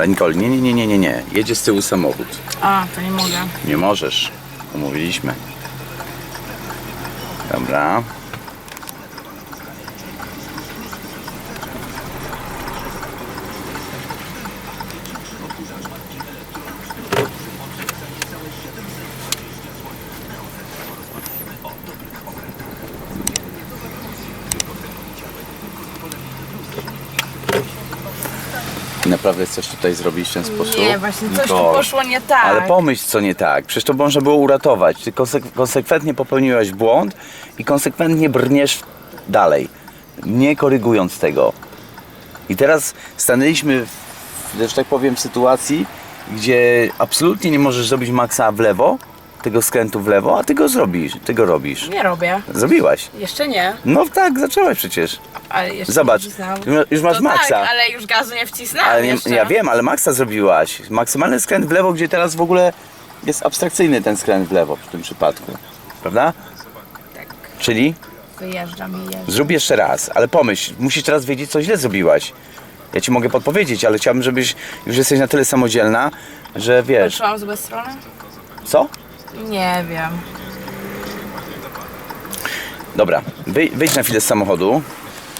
Ale Nicole, nie, nie, nie, nie, nie, nie. Jedzie z tyłu samochód. A, to nie mogę. Nie możesz. Umówiliśmy. Dobra. Naprawdę chcesz tutaj zrobić w ten sposób? Nie, właśnie coś tu Nicole. poszło nie tak. Ale pomyśl, co nie tak. Przecież to można było uratować. Ty konsek- konsekwentnie popełniłaś błąd i konsekwentnie brniesz dalej, nie korygując tego. I teraz stanęliśmy, w, że tak powiem, w sytuacji, gdzie absolutnie nie możesz zrobić maksa w lewo, tego skrętu w lewo, a ty go zrobisz, ty go robisz. Nie robię. Zrobiłaś. Jeszcze nie, No tak, zaczęłaś przecież. ale jeszcze Zobacz, nie wcisnąłem. już- już masz no maksa. Tak, ale już gazu nie wcisnąłem Ale nie, jeszcze. ja wiem, ale maksa zrobiłaś. Maksymalny skręt w lewo, gdzie teraz w ogóle jest abstrakcyjny ten skręt w lewo w tym przypadku. Prawda? Tak, Czyli wyjeżdżam i jeżdżam. zrób jeszcze raz, ale pomyśl, musisz teraz wiedzieć, co źle zrobiłaś. Ja ci mogę podpowiedzieć, ale chciałbym, żebyś już jesteś na tyle samodzielna, że wiesz. Patrzyłam z złej strony? Co? Nie wiem. Dobra, wy, wyjdź na chwilę z samochodu.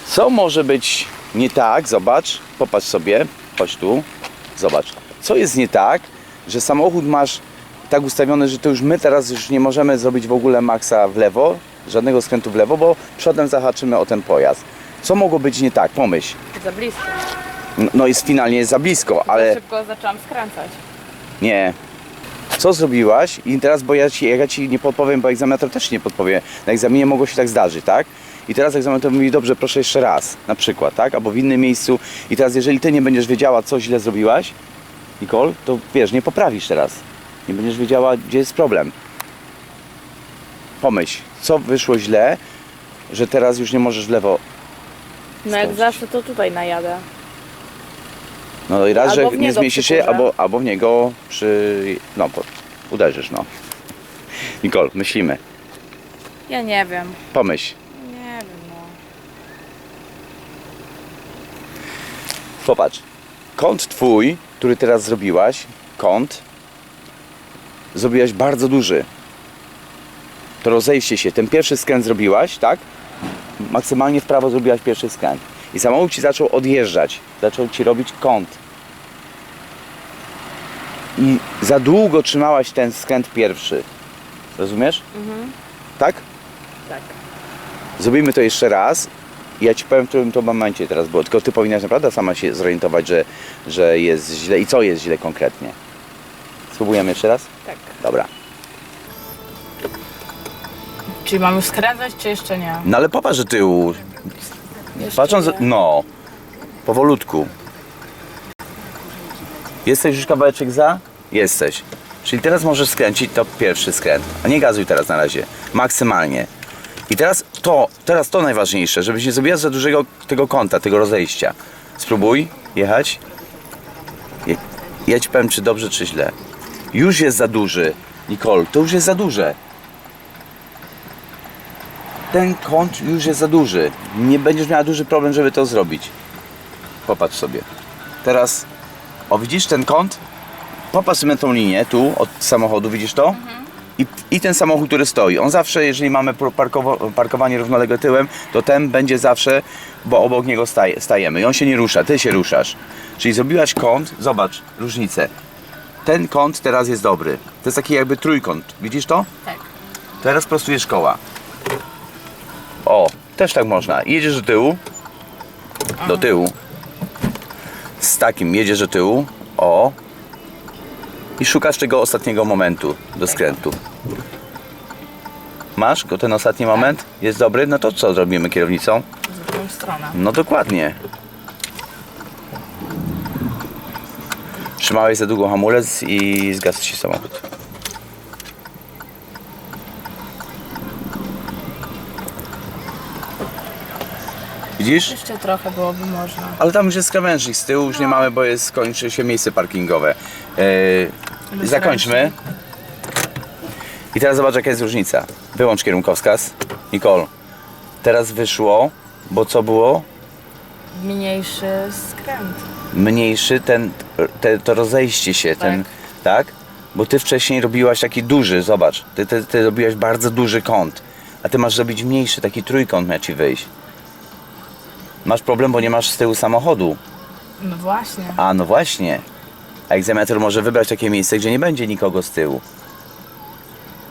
Co może być nie tak? Zobacz, popatrz sobie, chodź tu, zobacz. Co jest nie tak, że samochód masz tak ustawiony, że to już my teraz już nie możemy zrobić w ogóle maksa w lewo, żadnego skrętu w lewo, bo przodem zahaczymy o ten pojazd. Co mogło być nie tak? Pomyśl. Za blisko. No- No jest finalnie jest za blisko, ale Szybko zaczęłam skręcać. nie. Co zrobiłaś? I teraz, bo ja ci, ja ci nie podpowiem, bo egzaminator też nie podpowie. Na egzaminie mogło się tak zdarzyć, tak? I teraz egzaminator mówi, dobrze, proszę jeszcze raz, na przykład, tak? Albo w innym miejscu. I teraz, jeżeli ty nie będziesz wiedziała, co źle zrobiłaś, Nicole, to wiesz, nie poprawisz teraz. Nie będziesz wiedziała, gdzie jest problem. Pomyśl, co wyszło źle, że teraz już nie możesz w lewo. No jak zawsze to tutaj najadę. No i raz, Albo że nie niego zmieścisz się, albo, albo w niego przy... No, uderzysz, no. Nicole, myślimy. Ja nie wiem. Pomyśl. Nie wiem, no. Popatrz. Kąt twój, który teraz zrobiłaś, kąt, zrobiłaś bardzo duży. To rozejście się. Ten pierwszy skręt zrobiłaś, tak? Maksymalnie w prawo zrobiłaś pierwszy skręt. I samochód ci zaczął odjeżdżać. Zaczął ci robić kąt. I za długo trzymałaś ten skręt pierwszy. Rozumiesz? Tak? Tak. Zrobimy to jeszcze raz. Ja ci powiem, w którym to momencie teraz było. Tylko ty powinnaś naprawdę sama się zorientować, że, że jest źle i co jest źle konkretnie. Spróbujemy jeszcze raz? Tak. Dobra. Czyli mam już skręcać, czy jeszcze nie? No ale popatrz do tyłu. Jeszcze Patrząc, nie. no, powolutku. Jesteś już kawałeczek za? Jesteś. Czyli teraz możesz skręcić to pierwszy skręt. A nie gazuj teraz na razie. Maksymalnie. I teraz to, teraz to najważniejsze, żebyś nie zrobiła za dużego tego kąta, tego rozejścia. Spróbuj jechać. Je- Ja ci powiem, czy dobrze, czy źle. Już jest za duży. Nicole, to już jest za duże ten kąt już jest za duży. Nie będziesz miała duży problem, żeby to zrobić. Popatrz sobie. Teraz, o widzisz ten kąt? Popatrz sobie na tą linię, tu, od samochodu, widzisz to? I, I ten samochód, który stoi. On zawsze, jeżeli mamy parkowo, parkowanie równolegle tyłem, to ten będzie zawsze, bo obok niego staje, stajemy. I on się nie rusza, ty się ruszasz. Czyli zrobiłaś kąt, zobacz różnicę. Ten kąt teraz jest dobry. To jest taki jakby trójkąt. Widzisz to? Tak. Teraz prostujesz koła. O, też tak można. Jedziesz do tyłu. Do tyłu. Z takim jedziesz do tyłu. O. I szukasz tego ostatniego momentu do skrętu. Masz go ten ostatni moment? Jest dobry? No to co zrobimy kierownicą? Z drugą stronę. No dokładnie. Trzymałeś za długo hamulec i zgasł ci samochód. Widzisz? Jeszcze trochę byłoby można. Ale tam już jest krawężnik, z tyłu już nie mamy, bo jest, kończy się miejsce parkingowe. Yy, zakończmy. I teraz zobacz jaka jest różnica. Wyłącz kierunkowskaz. Nicole, teraz wyszło, bo co było? Mniejszy skręt. Mniejszy ten, te, to rozejście się, ten, tak? Bo ty wcześniej robiłaś taki duży, zobacz, ty, ty, ty robiłaś bardzo duży kąt, a ty masz zrobić mniejszy, taki trójkąt ma ci wyjść. Masz problem, bo nie masz z tyłu samochodu. No właśnie. A no właśnie. A egzaminator może wybrać takie miejsce, gdzie nie będzie nikogo z tyłu.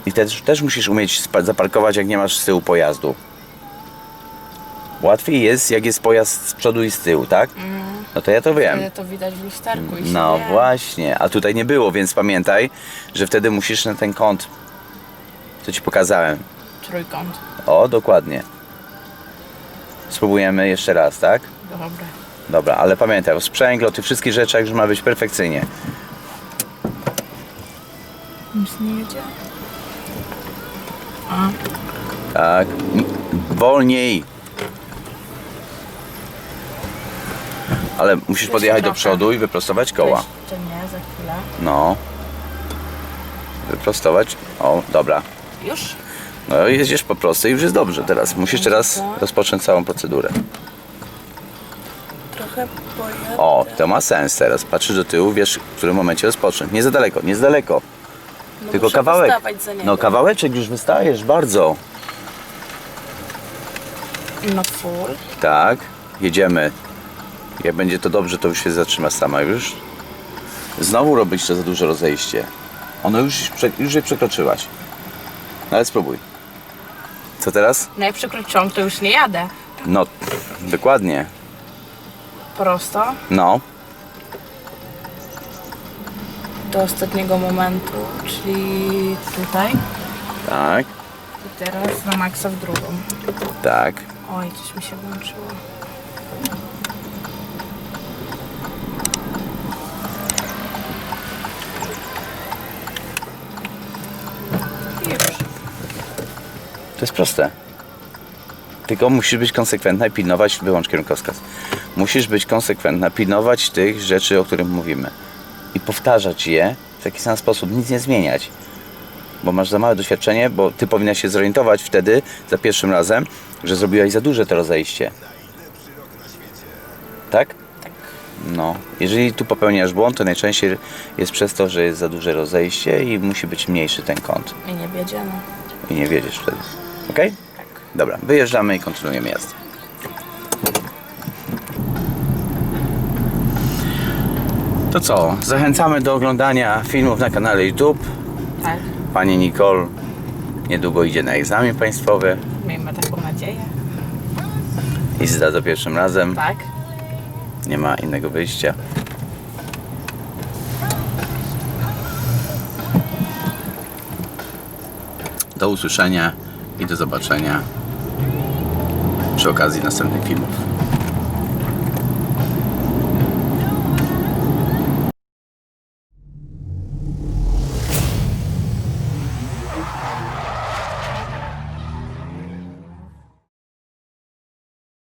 I też, też musisz umieć zaparkować, jak nie masz z tyłu pojazdu. Łatwiej jest, jak jest pojazd z przodu i z tyłu, tak? No to ja to wiem. Wtedy to widać w lusterku i się No wie. właśnie, a tutaj nie było, więc pamiętaj, że wtedy musisz na ten kąt, co ci pokazałem. Trójkąt. O, dokładnie. Spróbujemy jeszcze raz, tak? Dobra. Dobra, ale pamiętaj, o sprzęgle, o tych wszystkich rzeczach, że ma być perfekcyjnie. Nic nie jedzie? A, Tak. Wolniej. Ale musisz Jeszcze podjechać do trochę. przodu i wyprostować koła. Jeszcze nie, za chwilę. No. Wyprostować. O, dobra. Już? No jedziesz po prostej i już jest dobrze teraz. Musisz teraz rozpocząć całą procedurę. Trochę pojadę. O, to ma sens teraz. Patrzysz do tyłu, wiesz w którym momencie rozpocząć. Nie za daleko, nie za daleko. No Tylko muszę kawałek. Za niego. No kawałeczek już wystajesz bardzo. No full. Tak, jedziemy. Jak będzie to dobrze, to już się zatrzyma sama już. Znowu robić to za duże rozejście. Ono już, prze- już je przekroczyłaś. No ale spróbuj. Co teraz? No jak przekroczyłam, to już nie jadę. No, dokładnie. Prosto. No, Do ostatniego momentu, czyli tutaj. tak, I teraz na maksa w drugą. tak. Oj, coś mi się włączyło. To jest proste. Tylko musisz być konsekwentna i pilnować, wyłącz kierunkowskaz. Musisz być konsekwentna, pilnować tych rzeczy, o których mówimy. I powtarzać je w taki sam sposób, nic nie zmieniać. Bo masz za małe doświadczenie, bo ty powinnaś się zorientować wtedy, za pierwszym razem, że zrobiłaś za duże to rozejście. Tak? Tak. No. Jeżeli tu popełniasz błąd, to najczęściej jest przez to, że jest za duże rozejście i musi być mniejszy ten kąt. I nie wiedziemy. I nie wiedziesz wtedy. Ok? Dobra, wyjeżdżamy i kontynuujemy jazdę. To co? Zachęcamy do oglądania filmów na kanale YouTube. Tak. Pani Nicole niedługo idzie na egzamin państwowy Miejmy taką nadzieję. i zda za pierwszym razem. Tak. Nie ma innego wyjścia. Do usłyszenia do zobaczenia przy okazji następnych filmów.